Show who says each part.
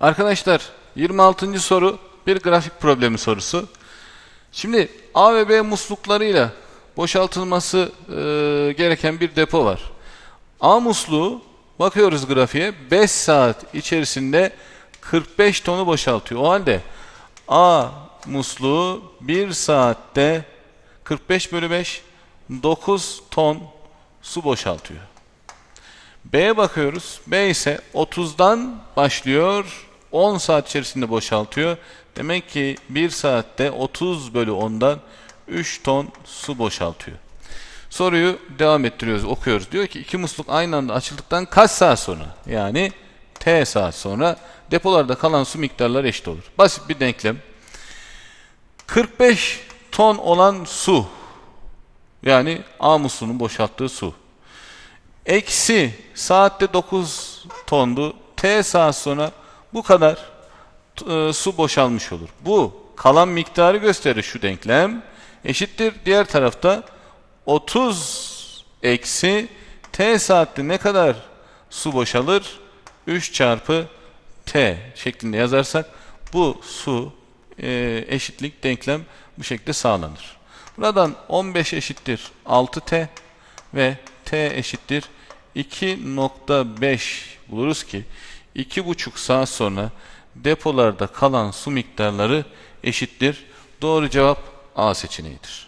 Speaker 1: Arkadaşlar 26. soru bir grafik problemi sorusu. Şimdi A ve B musluklarıyla boşaltılması e, gereken bir depo var. A musluğu bakıyoruz grafiğe 5 saat içerisinde 45 tonu boşaltıyor. O halde A musluğu 1 saatte 45 bölü 5 9 ton su boşaltıyor. B'ye bakıyoruz. B ise 30'dan başlıyor. 10 saat içerisinde boşaltıyor. Demek ki 1 saatte 30 bölü 10'dan 3 ton su boşaltıyor. Soruyu devam ettiriyoruz, okuyoruz. Diyor ki iki musluk aynı anda açıldıktan kaç saat sonra? Yani T saat sonra depolarda kalan su miktarları eşit olur. Basit bir denklem. 45 ton olan su yani A musluğunun boşalttığı su Eksi saatte 9 tondu. T saat sonra bu kadar e, su boşalmış olur. Bu kalan miktarı gösterir şu denklem. Eşittir diğer tarafta 30 eksi T saatte ne kadar su boşalır? 3 çarpı T şeklinde yazarsak bu su e, eşitlik denklem bu şekilde sağlanır. Buradan 15 eşittir 6T ve T eşittir 2.5 buluruz ki 2,5 saat sonra depolarda kalan su miktarları eşittir. Doğru cevap A seçeneğidir.